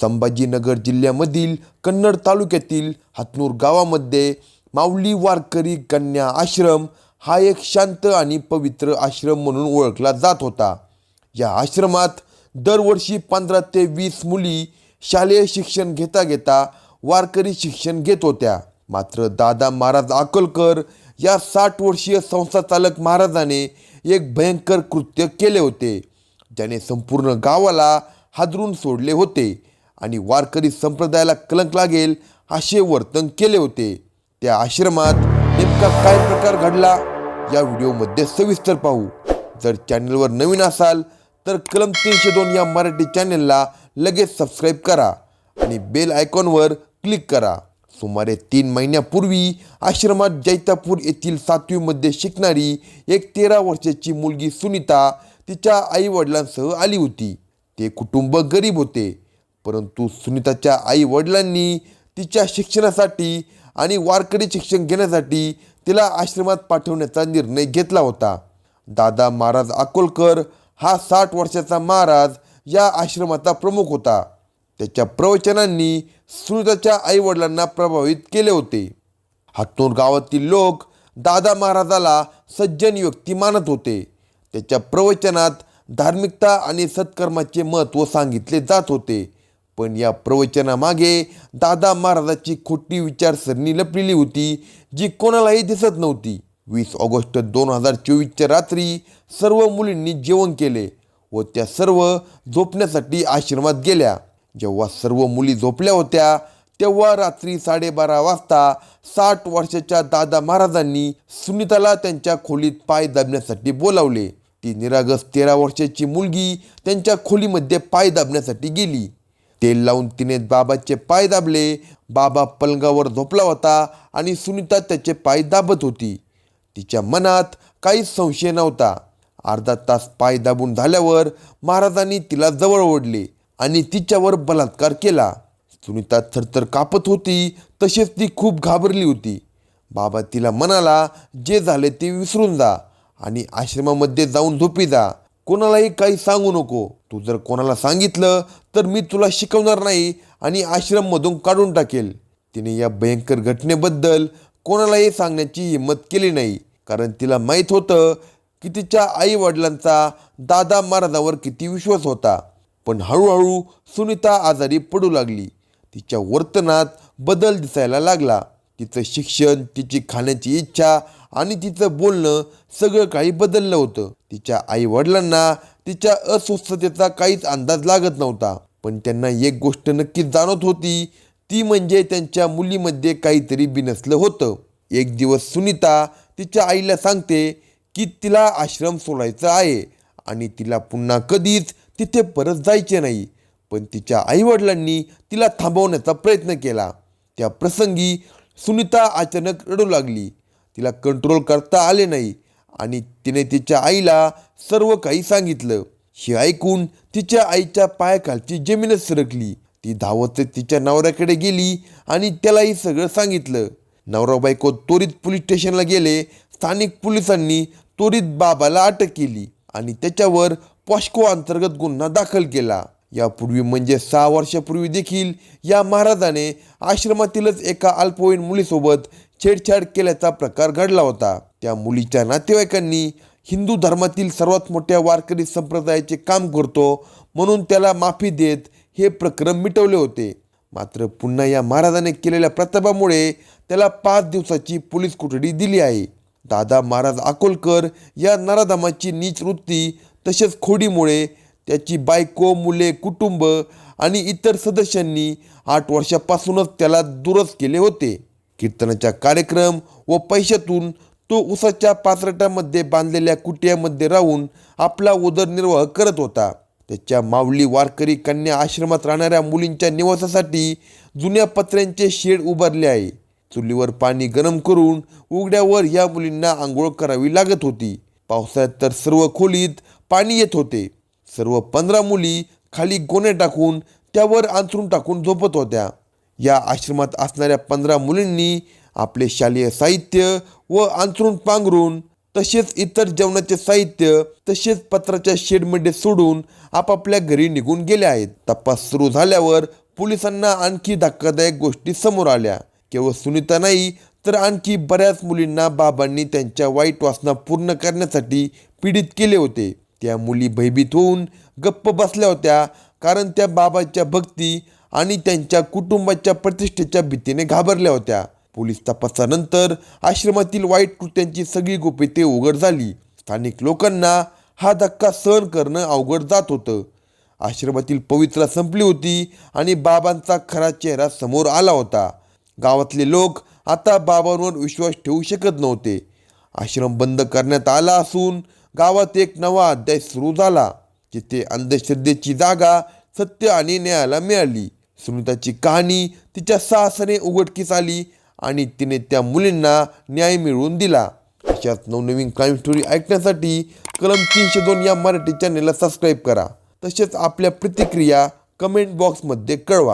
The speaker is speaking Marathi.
संभाजीनगर जिल्ह्यामधील कन्नड तालुक्यातील हातनूर गावामध्ये माऊली वारकरी कन्या आश्रम हा एक शांत आणि पवित्र आश्रम म्हणून ओळखला जात होता. या आश्रमात दरवर्षी पंधरा ते वीस मुली शालेय शिक्षण घेता घेता वारकरी शिक्षण घेत होत्या. मात्र दादा महाराज अकोलकर या साठ वर्षीय संस्था चालक महाराजाने एक भयंकर कृत्य केले होते. ज्याने संपूर्ण गावाला हादरून सोडले होते. आणि वारकरी संप्रदायाला कलंक लागेल असे वर्तन केले होते. त्या आश्रमात नेमका काय प्रकार घडला या व्हिडिओमध्ये सविस्तर पाहू. जर चॅनलवर नवीन असाल तर कलम तीनशे दोन या मराठी चॅनलला लगेच सबस्क्राईब करा आणि बेल आयकॉनवर क्लिक करा. सुमारे तीन महिन्यापूर्वी आश्रमात जैतापूर येथील सातवीमध्ये शिकणारी एक तेरा वर्षाची मुलगी सुनीता तिच्या आईवडिलांसह आली होती. ते कुटुंब गरीब होते. परंतु सुनीताच्या आई वडिलांनी तिच्या शिक्षणासाठी आणि वारकरी शिक्षण घेण्यासाठी तिला आश्रमात पाठवण्याचा निर्णय घेतला होता. दादा महाराज अकोलकर हा साठ वर्षाचा महाराज या आश्रमाचा प्रमुख होता. त्याच्या प्रवचनांनी सुनीताच्या आईवडिलांना प्रभावित केले होते. हातूर गावातील लोक दादा महाराजाला सज्जन व्यक्ती मानत होते. त्याच्या प्रवचनात धार्मिकता आणि सत्कर्माचे महत्त्व सांगितले जात होते. पण या प्रवचनामागे दादा महाराजाची खोटी विचारसरणी लपलेली होती जी कोणालाही दिसत नव्हती. वीस ऑगस्ट दोन हजार चोवीसच्या रात्री सर्व मुलींनी जेवण केले व त्या सर्व झोपण्यासाठी आश्रमात गेल्या. जेव्हा सर्व मुली झोपल्या होत्या तेव्हा रात्री साडेबारा वाजता साठ वर्षाच्या दादा महाराजांनी सुनीताला त्यांच्या खोलीत पाय दाबण्यासाठी बोलावले. ती निरागस तेरा वर्षाची मुलगी त्यांच्या खोलीमध्ये पाय दाबण्यासाठी गेली. तेल लावून तिने बाबाचे पाय दाबले. बाबा पलंगावर झोपला होता आणि सुनीता त्याचे पाय दाबत होती. तिच्या मनात काहीच संशय नव्हता. अर्धा तास पाय दाबून झाल्यावर महाराजांनी तिला जवळ ओढले आणि तिच्यावर बलात्कार केला. सुनीता थरथर कापत होती तसेच ती खूप घाबरली होती. बाबा तिला म्हणाला जे झाले ते विसरून जा आणि आश्रमामध्ये जाऊन झोपी जा. कोणालाही काही सांगू नको. तू जर कोणाला सांगितलं तर मी तुला शिकवणार नाही आणि आश्रममधून काढून टाकेल. तिने या भयंकर घटनेबद्दल कोणालाही सांगण्याची हिंमत केली नाही. कारण तिला माहीत होतं की तिच्या आई वडिलांचा दादा महाराजावर किती विश्वास होता. पण हळूहळू सुनीता आजारी पडू लागली. तिच्या वर्तनात बदल दिसायला लागला. तिचं शिक्षण तिची खाण्याची इच्छा आणि तिचं बोलणं सगळं काही बदललं होतं. तिच्या आई वडिलांना तिच्या अस्वस्थतेचा काहीच अंदाज लागत नव्हता. पण त्यांना एक गोष्ट नक्कीच जाणवत होती. ती म्हणजे त्यांच्या मुलीमध्ये काहीतरी बिनसलं होतं. एक दिवस सुनीता तिच्या आईला सांगते की तिला आश्रम सोडायचा आहे आणि तिला पुन्हा कधीच तिथे परत जायचे नाही. पण तिच्या आईवडिलांनी तिला थांबवण्याचा प्रयत्न केला. त्या प्रसंगी सुनीता अचानक रडू लागली. तिला कंट्रोल करता आले नाही. आणि तिने तिच्या आईला सर्व काही सांगितलं. हे ऐकून तिच्या आईच्या पायाखालची जमीनच सरकली. ती धावत तिच्या नवऱ्याकडे गेली आणि त्यालाही सगळं सांगितलं. नवरा बायको त्वरित पोलीस स्टेशनला गेले. स्थानिक पोलिसांनी त्वरित बाबाला अटक केली आणि त्याच्यावर पॉस्को अंतर्गत गुन्हा दाखल केला. यापूर्वी म्हणजे सहा वर्षापूर्वी देखील या महाराजाने आश्रमातीलच एका अल्पवयीन मुलीसोबत छेडछाड केल्याचा प्रकार घडला होता. त्या मुलीच्या नातेवाईकांनी हिंदू धर्मातील सर्वात मोठ्या वारकरी संप्रदायाचे काम करतो म्हणून त्याला माफी देत हे प्रकरण मिटवले होते. मात्र पुन्हा या महाराजाने केलेल्या प्रतापामुळे त्याला पाच दिवसाची पोलीस कोठडी दिली आहे. दादा महाराज अकोलकर या नराधामाची नीच वृत्ती तसेच खोडीमुळे त्याची बायको मुले कुटुंब आणि इतर सदस्यांनी आठ वर्षापासूनच त्याला दुरस केले होते. कीर्तनाच्या कार्यक्रम व पैशातून तो उसाच्या पाचरटामध्ये बांधलेल्या कुटियामध्ये राहून आपला उदरनिर्वाह करत होता. त्याच्या मावली वारकरी कन्या आश्रमात राहणाऱ्या मुलींच्या निवासासाठी जुन्या पत्र्यांचे शेड उभारले आहे. चुलीवर पाणी गरम करून उघड्यावर या मुलींना आंघोळ करावी लागत होती. पावसाळ्यात तर सर्व खोलीत पाणी येत होते. सर्व पंधरा मुली खाली गोणे टाकून त्यावर आंथरून टाकून झोपत होत्या. या आश्रमात असणाऱ्या पंधरा मुलींनी आपले शालेय साहित्य व अंथरून पांघरून तसेच इतर जेवणाचे साहित्य तसेच पत्राच्या शेडमध्ये सोडून आपापल्या घरी निघून गेले आहेत. तपास सुरू झाल्यावर पोलिसांना आणखी धक्कादायक गोष्टी समोर आल्या. केवळ सुनीता नाही तर आणखी बऱ्याच मुलींना बाबांनी त्यांच्या वाईट वासना पूर्ण करण्यासाठी पीडित केले होते. त्या मुली भयभीत होऊन गप्प बसल्या होत्या कारण त्या बाबाच्या भक्ती आणि त्यांच्या कुटुंबाच्या प्रतिष्ठेच्या भीतीने घाबरल्या होत्या. पोलीस तपासानंतर आश्रमातील वाईट कृत्यांची सगळी गुपिते उघड झाली. स्थानिक लोकांना हा धक्का सहन करणं अवघड जात होतं. आश्रमातील पवित्रा संपली होती आणि बाबांचा खरा चेहरा समोर आला होता. गावातले लोक आता बाबांवर विश्वास ठेवू शकत नव्हते. आश्रम बंद करण्यात आला असून गावात एक नवा अध्याय सुरू झाला जिथे अंधश्रद्धेची जागा सत्य आणि न्यायाला मिळाली. सुनीताची कहाणी तिच्या साहसाने उघडकीस आली आणि तिने त्या मुलींना न्याय मिळवून दिला. अशाच नवनवीन क्राईम स्टोरी ऐकण्यासाठी कलम तीनशे दोन या मराठी चॅनेलला सबस्क्राईब करा. तसेच आपल्या प्रतिक्रिया कमेंट बॉक्समध्ये कळवा.